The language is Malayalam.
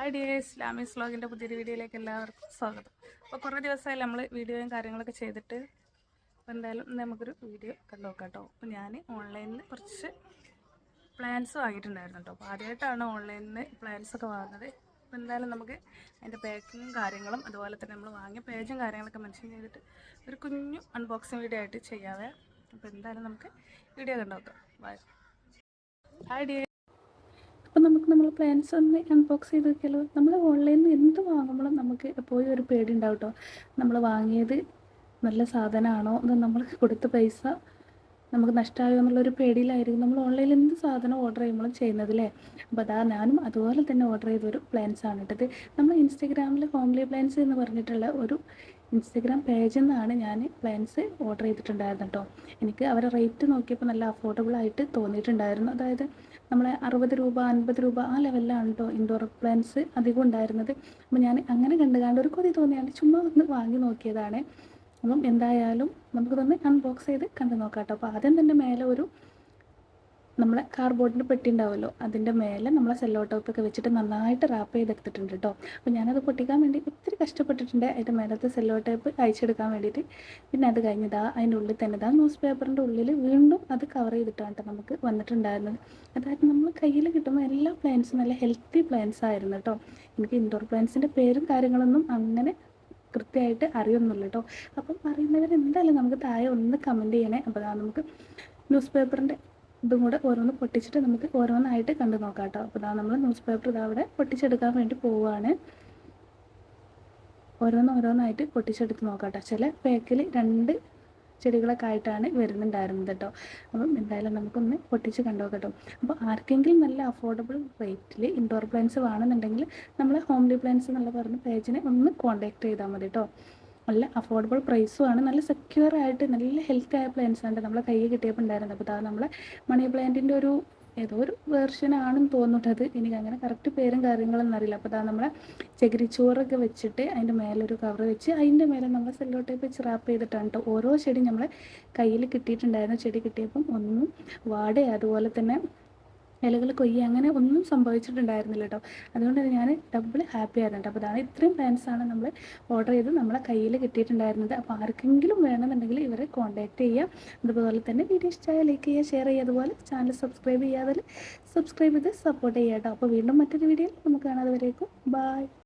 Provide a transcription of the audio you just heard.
ഹായ് ഡിയർ ഇസ്ലാമി സ്ലോഗിന്റെ പുതിയൊരു വീഡിയോയിലേക്ക് എല്ലാവർക്കും സ്വാഗതം. അപ്പോൾ കുറേ ദിവസമായി നമ്മൾ വീഡിയോയും കാര്യങ്ങളൊക്കെ ചെയ്തിട്ട് അപ്പോൾ എന്തായാലും നമുക്കൊരു വീഡിയോ കണ്ടു നോക്കാം കേട്ടോ. അപ്പോൾ ഞാൻ ഓൺലൈനിൽ കുറച്ച് പ്ലാൻസ് വാങ്ങിയിട്ടുണ്ടായിരുന്നു കേട്ടോ. അപ്പോൾ ആദ്യമായിട്ടാണ് ഓൺലൈനിൽ നിന്ന് പ്ലാൻസ് ഒക്കെ വാങ്ങുന്നത്. അപ്പോൾ എന്തായാലും നമുക്ക് അതിന്റെ പാക്കിങ്ങും കാര്യങ്ങളും അതുപോലെ തന്നെ നമ്മൾ വാങ്ങിയ പേജും കാര്യങ്ങളൊക്കെ മെൻഷൻ ചെയ്തിട്ട് ഒരു കുഞ്ഞു അൺബോക്സിങ് വീഡിയോ ആയിട്ട് ചെയ്യാവേ. അപ്പോൾ എന്തായാലും നമുക്ക് വീഡിയോ കണ്ടു നോക്കാം ബൈ ഹായ് നമുക്ക് നമ്മൾ പ്ലാൻസ് ഒന്ന് അൺബോക്സ് ചെയ്ത് നോക്കിയാലോ നമ്മൾ ഓൺലൈനിൽ നിന്ന് എന്ത് വാങ്ങുമ്പോഴും നമുക്ക് എപ്പോഴും ഒരു പേടി ഉണ്ടാവും കേട്ടോ നമ്മൾ വാങ്ങിയത് നല്ല സാധനമാണോ എന്ന് നമ്മൾ കൊടുത്ത പൈസ നമുക്ക് നഷ്ടമായോ എന്നുള്ളൊരു പേടിയിലായിരിക്കും. നമ്മൾ ഓൺലൈനിൽ എന്ത് സാധനം ഓർഡർ ചെയ്യുമ്പോഴും ചെയ്യുന്നത് അല്ലേ അപ്പോൾ അതാ ഞാനും അതുപോലെ തന്നെ ഓർഡർ ചെയ്തൊരു പ്ലാൻസ് ആണ് ഇട്ടത്. നമ്മൾ ഇൻസ്റ്റഗ്രാമിൽ ഹോംലി പ്ലാൻസ് എന്ന് പറഞ്ഞിട്ടുള്ള ഒരു ഇൻസ്റ്റഗ്രാം പേജിൽ നിന്നാണ് ഞാൻ പ്ലാൻസ് ഓർഡർ ചെയ്തിട്ടുണ്ടായിരുന്നു കേട്ടോ. എനിക്ക് അവരെ റേറ്റ് നോക്കിയപ്പോൾ നല്ല അഫോർഡബിൾ ആയിട്ട് തോന്നിയിട്ടുണ്ടായിരുന്നു. അതായത് നമ്മളെ അറുപത് രൂപ അൻപത് രൂപ ആ ലെവലിലാണ് കേട്ടോ ഇൻഡോർ പ്ലാൻസ് അധികം ഉണ്ടായിരുന്നത്. അപ്പോൾ ഞാൻ അങ്ങനെ കണ്ട് കണ്ട് ഒരു കൊതി തോന്നിയാണ് ചുമ്മാ ഒന്ന് വാങ്ങി നോക്കിയതാണ്. അപ്പം എന്തായാലും നമുക്ക് തന്നെ അൺബോക്സ് ചെയ്ത് കണ്ടു നോക്കാം കേട്ടോ. അപ്പോൾ ആദ്യം തന്നെ മേലെ ഒരു നമ്മളെ കാർബോർഡിന്റെ പെട്ടി ഉണ്ടാവുമല്ലോ അതിന്റെ മേലെ നമ്മളെ സെല്ലോ ടോപ്പൊക്കെ വെച്ചിട്ട് നന്നായിട്ട് റാപ്പ് ചെയ്തെടുത്തിട്ടുണ്ട് കേട്ടോ. അപ്പോൾ ഞാനത് പൊട്ടിക്കാൻ വേണ്ടി ഒത്തിരി കഷ്ടപ്പെട്ടിട്ടുണ്ട്. അതിന്റെ മേലത്തെ സെല്ലോ ടേപ്പ് അയച്ചെടുക്കാൻ വേണ്ടിയിട്ട്. പിന്നെ അത് കഴിഞ്ഞതാ അതിന്റെ ഉള്ളിൽ തന്നെ ഇതാ ന്യൂസ് പേപ്പറിന്റെ ഉള്ളിൽ വീണ്ടും അത് കവർ ചെയ്തിട്ടാണ് കേട്ടോ നമുക്ക് വന്നിട്ടുണ്ടായിരുന്നത്. അതായത് നമ്മൾ കയ്യിൽ കിട്ടുമ്പോൾ എല്ലാ പ്ലാന്റ്സും നല്ല ഹെൽത്തി പ്ലാന്റ്സ് ആയിരുന്നു കേട്ടോ. എനിക്ക് ഇൻഡോർ പ്ലാന്റ്സിന്റെ പേരും കാര്യങ്ങളൊന്നും അങ്ങനെ കൃത്യമായിട്ട് അറിയൊന്നുമില്ല കേട്ടോ. അപ്പം അറിയുന്നവർ എന്തായാലും നമുക്ക് താഴെ ഒന്ന് കമന്റ് ചെയ്യണേ. അപ്പോൾ നമുക്ക് ന്യൂസ് പേപ്പറിന്റെ ഇതും കൂടെ ഓരോന്ന് പൊട്ടിച്ചിട്ട് നമുക്ക് ഓരോന്നായിട്ട് കണ്ടു നോക്കാം കേട്ടോ. അപ്പോൾ ഇതാ നമ്മൾ ന്യൂസ് പേപ്പർ ഇതാ അവിടെ പൊട്ടിച്ചെടുക്കാൻ വേണ്ടി പോവുകയാണ് ഓരോന്ന് ഓരോന്നായിട്ട് പൊട്ടിച്ചെടുത്ത് നോക്കാം കേട്ടോ. ചില പാക്കിൽ രണ്ട് ചെടികളൊക്കെ ആയിട്ടാണ് വരുന്നുണ്ടായിരുന്നത് കേട്ടോ അപ്പം എന്തായാലും നമുക്കൊന്ന് പൊട്ടിച്ച് കണ്ടു അപ്പോൾ ആർക്കെങ്കിലും നല്ല അഫോർഡബിൾ റേറ്റിൽ ഇൻഡോർ പ്ലാന്റ്സ് വേണമെന്നുണ്ടെങ്കിൽ നമ്മൾ ഹോംലി പ്ലാന്റ്സ് എന്നുള്ള പറഞ്ഞ പേജിനെ ഒന്ന് കോൺടാക്ട് ചെയ്താൽ മതി കേട്ടോ നല്ല അഫോർഡബിൾ പ്രൈസും ആണ്. നല്ല സെക്യൂർ ആയിട്ട് നല്ല ഹെൽത്തി ആയ പ്ലാന്റ്സ് ആണ് നമ്മളെ കയ്യിൽ കിട്ടിയപ്പോൾ ഉണ്ടായിരുന്നത്. അപ്പോൾ അതാ നമ്മളെ മണി പ്ലാന്റിന്റെ ഒരു ഏതോ ഒരു വേർഷൻ ആണെന്ന് തോന്നുന്നത് എനിക്ക് അങ്ങനെ കറക്റ്റ് പേരും കാര്യങ്ങളൊന്നും അറിയില്ല. അപ്പോൾ അതാ നമ്മളെ ചകിരിച്ചോറൊക്കെ വെച്ചിട്ട് അതിന്റെ മേലൊരു കവർ വെച്ച് അതിന്റെ മേലെ നമ്മൾ സെല്ലോ ടൈപ്പ് വെച്ച് റാപ്പ് ചെയ്തിട്ടാണ് കേട്ടോ ഓരോ ചെടി നമ്മളെ കയ്യിൽ കിട്ടിയിട്ടുണ്ടായിരുന്നു. ചെടി കിട്ടിയപ്പം ഒന്നും വാടേ. അതുപോലെ തന്നെ ഇലകൾ കൊയ്യുക അങ്ങനെ ഒന്നും സംഭവിച്ചിട്ടുണ്ടായിരുന്നില്ല കേട്ടോ അതുകൊണ്ട് ഞാൻ ഡബിൾ ഹാപ്പി ആയിരുന്നു അപ്പോൾ അതാണ് ഇത്രയും പ്ലാൻസ് ആണ് നമ്മൾ ഓർഡർ ചെയ്ത് നമ്മളെ കയ്യിൽ കിട്ടിയിട്ടുണ്ടായിരുന്നത്. അപ്പോൾ ആർക്കെങ്കിലും വേണമെന്നുണ്ടെങ്കിൽ ഇവരെ കോൺടാക്റ്റ് ചെയ്യാം. അതുപോലെ തന്നെ വീഡിയോ ഇഷ്ടമായ ലൈക്ക് ചെയ്യുക ഷെയർ ചെയ്യുക. അതുപോലെ ചാനൽ സബ്സ്ക്രൈബ് ചെയ്യാതെ സബ്സ്ക്രൈബ് ചെയ്ത് സപ്പോർട്ട് ചെയ്യാം കേട്ടോ അപ്പോൾ വീണ്ടും മറ്റൊരു വീഡിയോയിൽ നമുക്ക് കാണാതെ വരേക്കും ബൈ